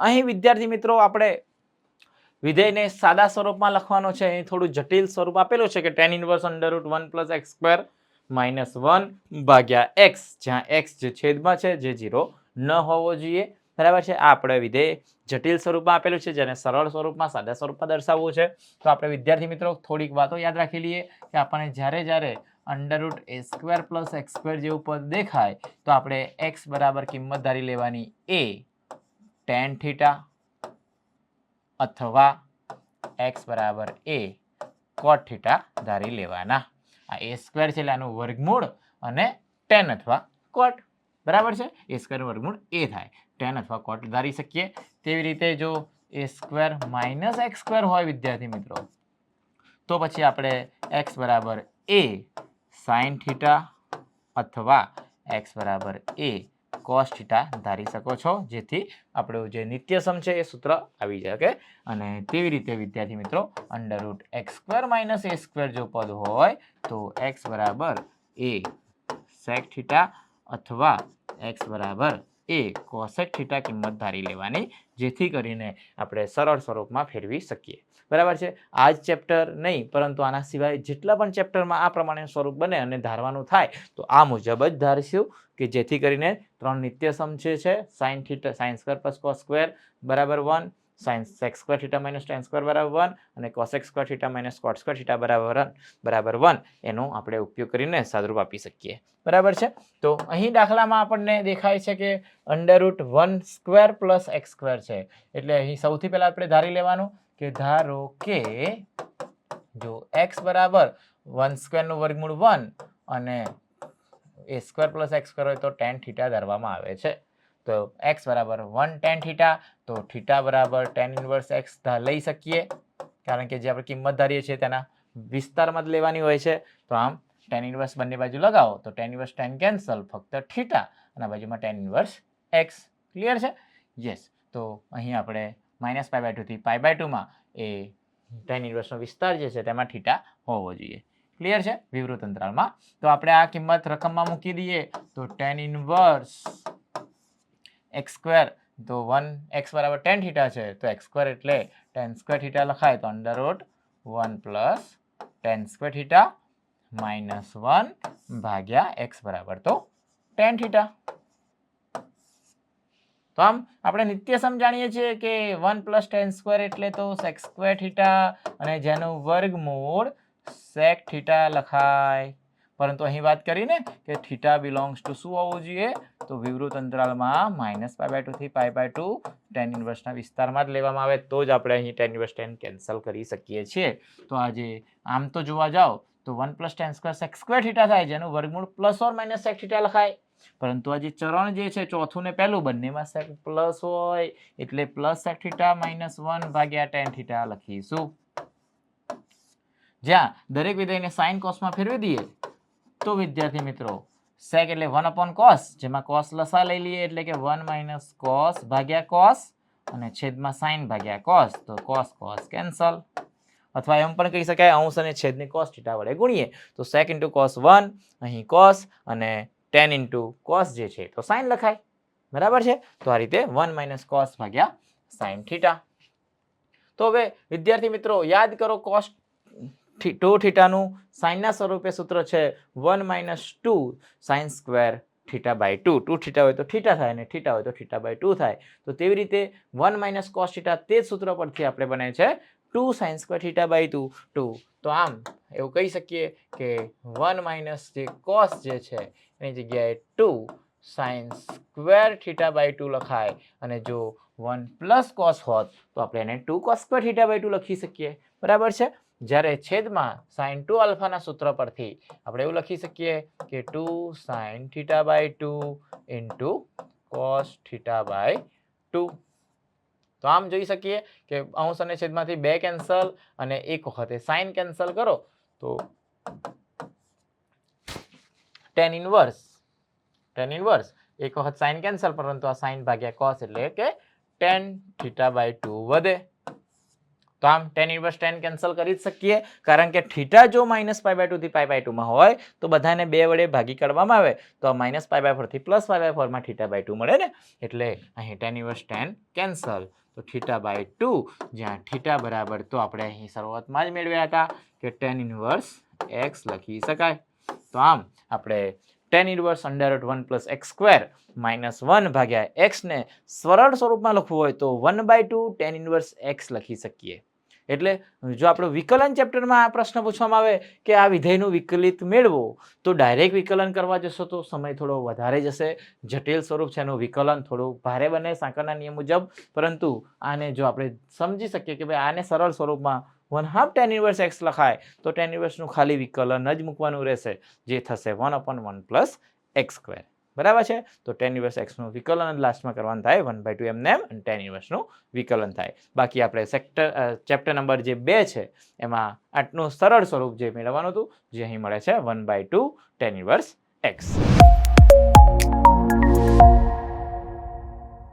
અહીં વિદ્યાર્થી મિત્રો આપણે વિધેયને સાદા સ્વરૂપમાં લખવાનો છે. અહીં થોડું જટિલ સ્વરૂપ આપેલું છે કે tan inverse under root one plus x square minus one ભાગ્યા એક્સ જ્યાં એક્સ જે છેદમાં છે, જે ઝીરો ન હોવો જોઈએ. બરાબર છે? આ આપણે વિધેય જટિલ સ્વરૂપમાં આપેલું છે, જેને સરળ સ્વરૂપમાં સાદા સ્વરૂપમાં દર્શાવવું છે. તો આપણે વિદ્યાર્થી મિત્રો, થોડીક વાતો યાદ રાખી લઈએ કે આપણને જ્યારે જ્યારે under root a square plus x square જેવું પદ દેખાય, તો આપણે એક્સ બરાબર કિંમત ધારી લેવાની એ ટેન થીટા અથવા એક્સ બરાબર એ કોટ થીટા ધારી લેવાના. આ એ સ્ક્વેર છે એટલે આનું વર્ગમૂળ અને ટેન અથવા કોટ બરાબર છે? એ સ્ક્વેર વર્ગમૂળ એ થાય. ટેન અથવા કોટ ધારી શકીએ. તેવી રીતે જો a square minus x square હોય વિદ્યાર્થી મિત્રો, તો પછી આપણે એક્સ બરાબર એ સાઇન થીટા અથવા એક્સ બરાબર એ કોસ થીટા ધારી શકો છો. જેથી આપણું જે નિત્યસમ છે એ સૂત્ર આવી શકે અને તેવી રીતે, વિદ્યાર્થી મિત્રો under root x square minus a square જો પદ હોય, તો એક્સ બરાબર એ સેક થીટા અથવા એક્સ બરાબર એ કોસેક થીટા કિંમત ધારી લેવાની, જેથી કરીને આપણે સરળ સ્વરૂપમાં ફેરવી શકીએ. બરાબર છે? આ જ ચેપ્ટર નહીં, પરંતુ આના સિવાય જેટલા પણ ચેપ્ટરમાં આ પ્રમાણે સ્વરૂપ બને અને ધારવાનું થાય, તો આ મુજબ જ ધારીશું કે જેથી કરીને ત્રણ નિત્યસમ સમજે છે sine theta sine square cos square બરાબર one sine sec square theta minus tan square બરાબર વન અને cosec square theta minus cot square theta બરાબર વન બરાબર વન એનો આપણે ઉપયોગ કરીને સાદરૂપ આપી શકીએ. બરાબર છે? તો અહીં દાખલામાં આપણને દેખાય છે કે under root one square plus x square છે. એટલે અહીં સૌથી પહેલાં આપણે ધારી લેવાનું કે ધારો કે જો એક્સ બરાબર વન સ્ક્વેરનું વર્ગમૂળ વન અને a square plus x square હોય તો ટેન થીટા ધરવામાં આવે છે. તો એક્સ બરાબર વન ટેન થીટા તો થીટા બરાબર ટેન ઇનવર્સ એક્સ લઈ શકીએ. કારણ કે જે આપણે કિંમત ધારીએ છીએ તેના વિસ્તારમાં જ લેવાની હોય છે. તો આમ ટેન ઇન્વર્સ બંને બાજુ લગાવો, તો ટેન ઇન્વર્સ ટેન કેન્સલ ફક્ત થીટા અને બાજુમાં ટેન ઇન્વર્સ એક્સ ક્લિયર છે? યસ તો અહીં આપણે માઇનસ પાય બાય ટુથી પાય બાય ટુમાં એ ટેન ઇન્વર્સનો વિસ્તાર જે છે તેમાં થીટા હોવો જોઈએ. ક્લિયર છે? વિવૃત અંતરાલમાં તો આપણે આ કિંમત રકમમાં મૂકી દઈએ. તો ટેન ઇનવર્સ એક્સ સ્ક્વેર. તો વન એક્સ બરાબર ટેન થીટા છે. તો એક્સ સ્ક્વેર એટલે ટેન સ્ક્વેર થીટા લખાય તો under root one plus tan square theta minus one ભાગ્યા એક્સ બરાબર. તો ટેન થીટા. તો આમ આપણે નિત્ય સમજાણીએ છીએ કે વન પ્લસ ટેન સ્ક્વેર એટલે તો સેક સ્ક્વેર થીટા અને જેનું વર્ગમૂળ સેક થીટા લખાય. પરંતુ અહીં વાત કરીને કે થીટા બિલોંગ્સ ટુ શું હોવું જોઈએ? તો વિવૃત અંતરાલમાં માઇનસ પાય બાય ટુથી પાય બાય ટુ ટેન ઇન્વર્સના વિસ્તારમાં જ લેવામાં આવે. તો જ આપણે અહીં ટેન ઇન્વર્સ ટેન કેન્સલ કરી શકીએ છીએ. તો આજે આમ તો જોવા જાઓ, તો one plus tan square sec square theta થાય જેનું વર્ગમૂળ plus or minus sec theta લખાય. પરંતુ આ જે ચરણ જે છે, ચોથું ને પહેલું બંનેમાં સેક પ્લસ હોય, એટલે plus sec theta minus one ભાગ્યા ટેન થીટા લખીશું. જ્યાં દરેક વિધેયને સાઇન કોસમાં ફેરવી દઈએ તો વિદ્યાર્થી મિત્રો સેક એટલે વન અપોન કોસ જેમાં કોસ લસા લઈ લઈએ એટલે કે વન માઇનસ કોસ ભાગ્યા કોસ અને છેદમાં સાઇન ભાગ્યા કોસ તો કોસ કોસ કેન્સલ અથવા એમ પણ કહી શકાય, અંશ અને છેદને કોસ થીટા વડે ગુણીએ. તો સેક ઇન્ટુ કોસ વન અહીં કોસ અને ટેન ઇન્ટુ કોસ જે છે, તો સાઇન લખાય. બરાબર છે? તો આ રીતે વન માઇનસ કોસ ભાગ્યા સાઇન થીટા તો હવે વિદ્યાર્થી મિત્રો, યાદ કરો કોસ ટુ થીટાનું સાઇનના સ્વરૂપે સૂત્ર છે one minus two sine square theta by two. Two theta હોય તો થીટા થાય અને થીટા હોય તો થીટા બાય ટુ થાય. તો તેવી રીતે વન માઇનસ કોસ થીટા તે જ સૂત્ર પરથી આપણે બને છે two sine square theta by two. Two. તો આમ એવું કહી શકીએ કે વન માઇનસ જે કોસ જે છે એની જગ્યાએ two sine square theta by two લખાય. અને જો વન પ્લસ કોસ હોત તો આપણે એને two cos square theta by two લખી શકીએ. બરાબર છે? જ્યારે છેદમાં સાઇન ટુ આલ્ફાના સૂત્ર પરથી આપણે એવું લખી શકીએ કે two sine theta by two into cos theta by two તો આમ જોઈ શકીએ કે અંશ અને છેદમાંથી બે કેન્સલ અને એક વખતે સાઇન કેન્સલ કરો, તો ટેન ઇનવર્સ ટેન ઇનવર્સ એક વખત સાઇન કેન્સલ પરંતુ આ સાઇન ભાગ્યા કોસ એટલે કે ટેન થીટા બાય ટુ વધે. તો આમ ટેન ઇન્વર્સ ટેન કેન્સલ કરી જ શકીએ. કારણ કે થીટા જો માઇનસ પાય બાય ટુથી પાય બાય ટુમાં હોય, તો બધાને બે વડે ભાગી કાઢવામાં આવે. તો આ માઇનસ પાય બાય ફોરથી પ્લસ પાય બાય ફોરમાં થીટા બાય ટુ મળે ને? એટલે અહીં ટેન ઇન્વર્સ ટેન કેન્સલ તો થીટા બાય ટુ જ્યાં થીટા બરાબર, તો આપણે અહીં શરૂઆતમાં જ મેળવ્યા હતા કે ટેન ઇન્વર્સ એક્સ લખી શકાય. તો આમ આપણે tan inverse under one plus x square minus one ભાગ્યા એક્સને સરળ સ્વરૂપમાં લખવું હોય તો one by two tan inverse x લખી શકીએ. એટલે જો આપણે વિકલન ચેપ્ટરમાં આ પ્રશ્ન પૂછવામાં આવે કે આ વિધેયનું વિકલિત મેળવો, તો ડાયરેક્ટ વિકલન કરવા જશો તો સમય થોડો વધારે જશે. જટિલ સ્વરૂપ છે એનું વિકલન થોડું ભારે બને સાંકળના નિયમ મુજબ. પરંતુ આને જો આપણે સમજી શકીએ કે ભાઈ આને સરળ સ્વરૂપમાં one half tan inverse x લખાય, તો ટેન ઇન્વર્સનું ખાલી વિકલન જ મૂકવાનું રહેશે, જે થશે one upon one plus x square બરાબર છે? તો ટેન ઇન્વર્સ એક્સનું વિકલન લાસ્ટમાં કરવાનું થાય, વન બાય ટુ એમ અને ટેન ઇન્વર્સનું વિકલન થાય. બાકી આપણે સેક્ટર ચેપ્ટર નંબર જે બે છે, એમાં આટલું સરળ સ્વરૂપ જે મેળવવાનું હતું, જે અહીં મળે છે, one by two tan inverse x.